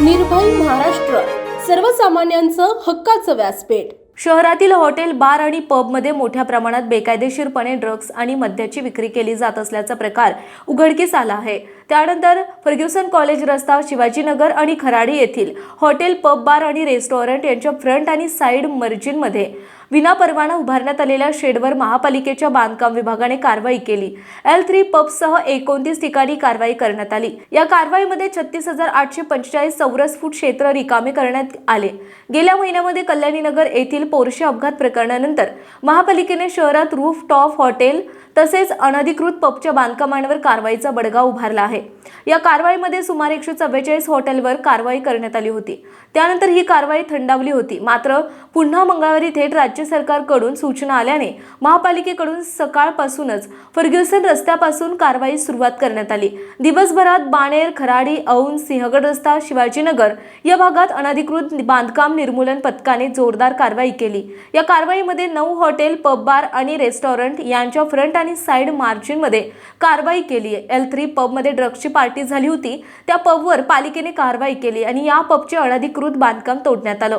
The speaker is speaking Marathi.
निर्भय महाराष्ट्र. सर्वसामान्यांचं हक्काचं व्यासपीठ. शहरातील हॉटेल बार आणि पबमध्ये मोठ्या प्रमाणात बेकायदेशीरपणे ड्रग्ज आणि मद्याची विक्री केली जात असल्याचा प्रकार उघडकीस आला आहे. त्यानंतर फर्ग्युसन कॉलेज रस्ता शिवाजीनगर आणि खराडी येथील हॉटेल पब बार आणि रेस्टॉरंट यांच्या फ्रंट आणि साईड मर्जिनमध्ये विनापरवाना उभारण्यात आलेल्या शेडवर महापालिकेच्या बांधकाम विभागाने कारवाई केली. एल थ्री पबसह एकोणतीस ठिकाणी कारवाई करण्यात आली. या कारवाईमध्ये छत्तीस हजार आठशे पंचेचाळीस चौरस फूट क्षेत्र रिकामे करण्यात आले. गेल्या महिन्यामध्ये कल्याणीनगर येथील पोरशे अपघात प्रकरणानंतर महापालिकेने शहरात रूफ टॉप हॉटेल तसेच अनधिकृत पबच्या बांधकामांवर कारवाईचा बडगा उभारला आहे. या कारवाईमध्ये सुमारे एकशे चव्वेचाळीस हॉटेलवर कारवाई करण्यात आली होती. त्यानंतर ही कारवाई थंडावली होती. मात्र पुन्हा मंगळवारी थेट राज्य राज्य सरकारकडून सूचना आल्याने महापालिकेकडून सकाळपासूनच फर्ग्युसन रस्त्यापासून कारवाई सुरुवात करण्यात आली. दिवसभरात बाणेर खराडी औंध सिंहगड रस्ता शिवाजीनगर या भागात अनधिकृत बांधकाम निर्मूलन पथकाने जोरदार कारवाई केली. या कारवाईमध्ये नऊ हॉटेल पब बार आणि रेस्टॉरंट यांच्या फ्रंट आणि साईड मार्जिनमध्ये कारवाई केली. एल थ्री पबमध्ये ड्रग्सची पार्टी झाली होती. त्या पबवर पालिकेने कारवाई केली आणि या पबचे अनधिकृत बांधकाम तोडण्यात आलं.